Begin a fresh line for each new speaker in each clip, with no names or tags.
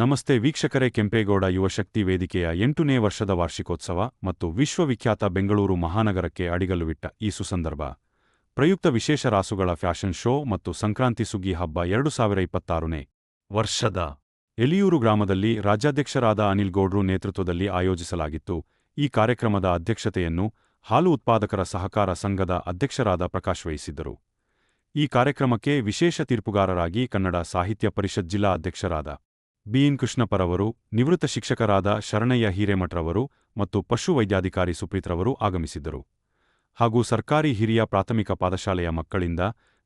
ನಮಸ್ತೆ ವೀಕ್ಷಕರೇ ಕೆಂಪೇಗೌಡ ಯುವಶಕ್ತಿ ವೇದಿಕೆಯ ಎಂಟನೇ ವರ್ಷದ ವಾರ್ಷಿಕೋತ್ಸವ ಮತ್ತು ವಿಶ್ವವಿಖ್ಯಾತ ಬೆಂಗಳೂರು ಮಹಾನಗರಕ್ಕೆ ಅಡಿಗಲ್ಲುವಿಟ್ಟ ಈ ಸುಸಂದರ್ಭ. ಪ್ರಯುಕ್ತ ವಿಶೇಷ ರಾಸುಗಳ ಫ್ಯಾಷನ್ ಶೋ ಮತ್ತು ಸಂಕ್ರಾಂತಿ ಸುಗ್ಗಿ ಹಬ್ಬ ಎರಡು ಸಾವಿರ ಇಪ್ಪತ್ತಾರನೇ ವರ್ಷದ ಎಲಿಯೂರು ಗ್ರಾಮದಲ್ಲಿ ರಾಜ್ಯಾಧ್ಯಕ್ಷರಾದ ಅನಿಲ್ ಗೌಡ್ರು ನೇತೃತ್ವದಲ್ಲಿ ಆಯೋಜಿಸಲಾಗಿತ್ತು. ಈ ಕಾರ್ಯಕ್ರಮದ ಅಧ್ಯಕ್ಷತೆಯನ್ನು ಹಾಲು ಉತ್ಪಾದಕರ ಸಹಕಾರ ಸಂಘದ ಅಧ್ಯಕ್ಷರಾದ ಪ್ರಕಾಶ್ ವಹಿಸಿದ್ದರು. ಈ ಕಾರ್ಯಕ್ರಮಕ್ಕೆ ವಿಶೇಷ ತೀರ್ಪುಗಾರರಾಗಿ ಕನ್ನಡ ಸಾಹಿತ್ಯ ಪರಿಷತ್ ಜಿಲ್ಲಾ ಅಧ್ಯಕ್ಷರಾದ ಬಿಎನ್ ಕೃಷ್ಣಪ್ಪರವರು, ನಿವೃತ್ತ ಶಿಕ್ಷಕರಾದ ಶರಣಯ್ಯ ಹಿರೇಮಠರವರು ಮತ್ತು ಪಶು ವೈದ್ಯಾಧಿಕಾರಿ ಸುಪ್ರೀತ್ರವರು ಆಗಮಿಸಿದ್ದರು. ಹಾಗೂ ಸರ್ಕಾರಿ ಹಿರಿಯ ಪ್ರಾಥಮಿಕ ಪಾಠಶಾಲೆಯ ಮಕ್ಕಳಿಂದ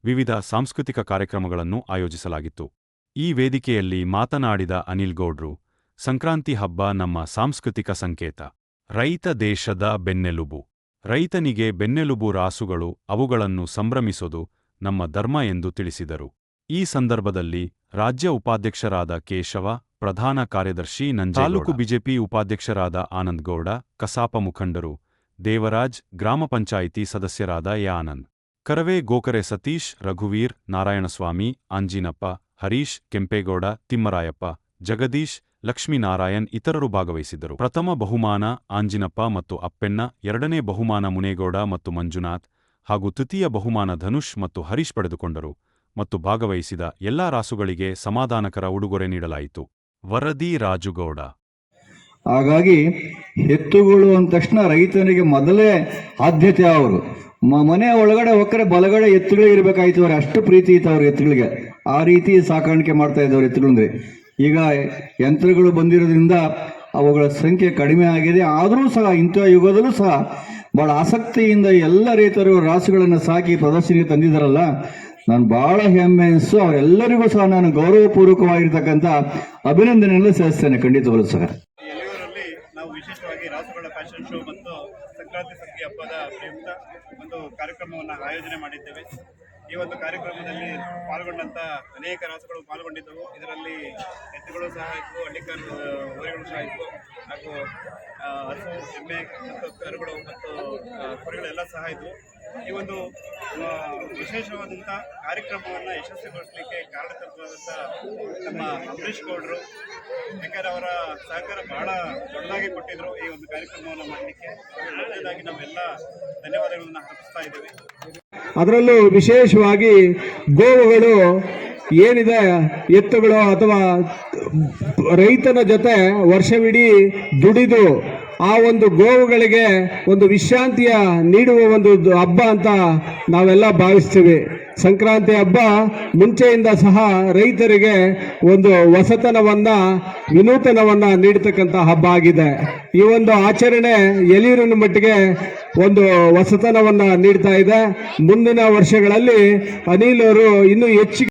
ವಿವಿಧ ಸಾಂಸ್ಕೃತಿಕ ಕಾರ್ಯಕ್ರಮಗಳನ್ನು ಆಯೋಜಿಸಲಾಗಿತ್ತು. ಈ ವೇದಿಕೆಯಲ್ಲಿ ಮಾತನಾಡಿದ ಅನಿಲ್ ಗೌಡ್ರು, ಸಂಕ್ರಾಂತಿ ಹಬ್ಬ ನಮ್ಮ ಸಾಂಸ್ಕೃತಿಕ ಸಂಕೇತ. ರೈತ ದೇಶದ ಬೆನ್ನೆಲುಬು. ರೈತನಿಗೆ ಬೆನ್ನೆಲುಬು ರಾಸುಗಳು, ಅವುಗಳನ್ನು ಸಂಭ್ರಮಿಸೋದು ನಮ್ಮ ಧರ್ಮ ಎಂದು ತಿಳಿಸಿದರು. ಈ ಸಂದರ್ಭದಲ್ಲಿ ರಾಜ್ಯ ಉಪಾಧ್ಯಕ್ಷರಾದ ಕೇಶವ, ಪ್ರಧಾನ ಕಾರ್ಯದರ್ಶಿ ನಂಜ ತಾಲೂಕು ಬಿಜೆಪಿ ಉಪಾಧ್ಯಕ್ಷರಾದ ಆನಂದ್ಗೌಡ, ಕಸಾಪ ಮುಖಂಡರು, ದೇವರಾಜ್, ಗ್ರಾಮ ಪಂಚಾಯಿತಿ ಸದಸ್ಯರಾದ ಎ ಆನಂದ್, ಕರವೇ ಗೋಕರೆ ಸತೀಶ್, ರಘುವೀರ್, ನಾರಾಯಣಸ್ವಾಮಿ ಆಂಜಿನಪ್ಪ ಹರೀಶ್, ಕೆಂಪೇಗೌಡ, ತಿಮ್ಮರಾಯಪ್ಪ, ಜಗದೀಶ್, ಲಕ್ಷ್ಮೀನಾರಾಯಣ್ ಇತರರು ಭಾಗವಹಿಸಿದ್ದರು. ಪ್ರಥಮ ಬಹುಮಾನ ಆಂಜಿನಪ್ಪ ಮತ್ತು ಅಪ್ಪೆಣ್ಣ, ಎರಡನೇ ಬಹುಮಾನ ಮುನೇಗೌಡ ಮತ್ತು ಮಂಜುನಾಥ್ ಹಾಗೂ ತೃತೀಯ ಬಹುಮಾನ ಧನುಷ್ ಮತ್ತು ಹರೀಶ್ ಪಡೆದುಕೊಂಡರು. ಮತ್ತು ಭಾಗವಹಿಸಿದ ಎಲ್ಲಾ ರಾಸುಗಳಿಗೆ ಸಮಾಧಾನಕರ ಉಡುಗೊರೆ ನೀಡಲಾಯಿತು. ವರದಿ ರಾಜುಗೌಡ.
ಹಾಗಾಗಿ ಎತ್ತುಗಳು ಅಂದ ತಕ್ಷಣ ರೈತನಿಗೆ ಮೊದಲೇ ಆದ್ಯತೆ ಅವರು. ಮನೆ ಒಳಗಡೆ ಒಕ್ಕರೆ ಬಲಗಡೆ ಎತ್ತುಗಳೇ ಇರಬೇಕಾಯ್ತು ಅವ್ರಿಗೆ ಅಷ್ಟು ಪ್ರೀತಿ ಇತ್ತು ಅವ್ರ ಎತ್ತುಗಳಿಗೆ. ಆ ರೀತಿ ಸಾಕಾಣಿಕೆ ಮಾಡ್ತಾ ಇದ್ದವ್ರು ಎತ್ತುಗಳಂದ್ರೆ ಈಗ ಯಂತ್ರಗಳು ಬಂದಿರೋದ್ರಿಂದ ಅವುಗಳ ಸಂಖ್ಯೆ ಕಡಿಮೆ ಆಗಿದೆ. ಆದರೂ ಸಹ ಇಂಥ ಯುಗದಲ್ಲೂ ಸಹ ಬಹಳ ಆಸಕ್ತಿಯಿಂದ ಎಲ್ಲ ರೈತರು ರಾಸುಗಳನ್ನು ಸಾಕಿ ಪ್ರದರ್ಶನಕ್ಕೆ ತಂದಿದ್ದಾರಲ್ಲ. ನಾನು ಬಹಳ ಹೆಮ್ಮೆ ಅನಿಸ್ತು ಅವರೆಲ್ಲರಿಗೂ ಸಹ ನಾನು ಗೌರವಪೂರ್ವಕವಾಗಿರ್ತಕ್ಕಂಥ ಅಭಿನಂದನೆಯನ್ನು ಸಲ್ಲಿಸ್ತೇನೆ. ಸರ್
ಎಲೆಯೂರಲ್ಲಿ ನಾವು ವಿಶೇಷವಾಗಿ ಫ್ಯಾಷನ್ ಶೋ ಮತ್ತು ಸಂಕ್ರಾಂತಿ ಪ್ರಯುಕ್ತ ಒಂದು ಕಾರ್ಯಕ್ರಮವನ್ನು ಆಯೋಜನೆ ಮಾಡಿದ್ದೇವೆ. ಈ ಒಂದು ಕಾರ್ಯಕ್ರಮದಲ್ಲಿ ಪಾಲ್ಗೊಂಡಂತ ಅನೇಕ ರಾಸುಗಳು ಪಾಲ್ಗೊಂಡಿದ್ದವು. ಇದರಲ್ಲಿ ಎತ್ತುಗಳು ಸಹ ಇದ್ವು ಹಳ್ಳಿಕಾರು ಹೋರಿಗಳು ಸಹ ಇತ್ತು. ಹಾಗೂ ಹಸು, ಎಮ್ಮೆ ಮತ್ತು ಕರುಗಳು ಮತ್ತು ಕುರಿಗಳೆಲ್ಲ ಸಹ ಇದ್ವು. ಈ ಒಂದು ವಿಶೇಷವಾದಂಥ ಕಾರ್ಯಕ್ರಮವನ್ನು ಯಶಸ್ವಿಗೊಳಿಸಲಿಕ್ಕೆ ಕಾರಣಕರ್ತರಾದಂಥ ನಮ್ಮ ಅಂಬರೀಷ್ ಗೌಡರು. ಯಾಕಂದರೆ ಅವರ ಸಹಕಾರ ಬಹಳ ದೊಡ್ಡದಾಗಿ ಕೊಟ್ಟಿದ್ದರು ಈ ಒಂದು ಕಾರ್ಯಕ್ರಮವನ್ನು ಮಾಡಲಿಕ್ಕೆ. ಒಳ್ಳೆಯದಾಗಿ ನಾವೆಲ್ಲ ಧನ್ಯವಾದಗಳನ್ನು ಅರ್ಪಿಸ್ತಾ ಇದ್ದೇವೆ.
ಅದರಲ್ಲೂ ವಿಶೇಷವಾಗಿ ಗೋವುಗಳು ಏನಿದೆ, ಎತ್ತುಗಳು ಅಥವಾ ರೈತನ ಜೊತೆ ವರ್ಷವಿಡೀ ದುಡಿದು ಆ ಒಂದು ಗೋವುಗಳಿಗೆ ಒಂದು ವಿಶ್ರಾಂತಿಯ ನೀಡುವ ಒಂದು ಹಬ್ಬ ಅಂತ ನಾವೆಲ್ಲ ಭಾವಿಸ್ತೀವಿ. ಸಂಕ್ರಾಂತಿ ಹಬ್ಬ ಮುಂಚೆಯಿಂದ ಸಹ ರೈತರಿಗೆ ಒಂದು ಹೊಸತನವನ್ನ ವಿನೂತನವನ್ನ ನೀಡತಕ್ಕಂಥ ಹಬ್ಬ ಆಗಿದೆ. ಈ ಒಂದು ಆಚರಣೆ ಎಲಿಯೂರಿನ ಮಟ್ಟಿಗೆ ಒಂದು ಹೊಸತನವನ್ನ ನೀಡ್ತಾ ಇದೆ. ಮುಂದಿನ ವರ್ಷಗಳಲ್ಲಿ ಅನಿಲ್ ಅವರು ಇನ್ನೂ ಹೆಚ್ಚಿಗೆ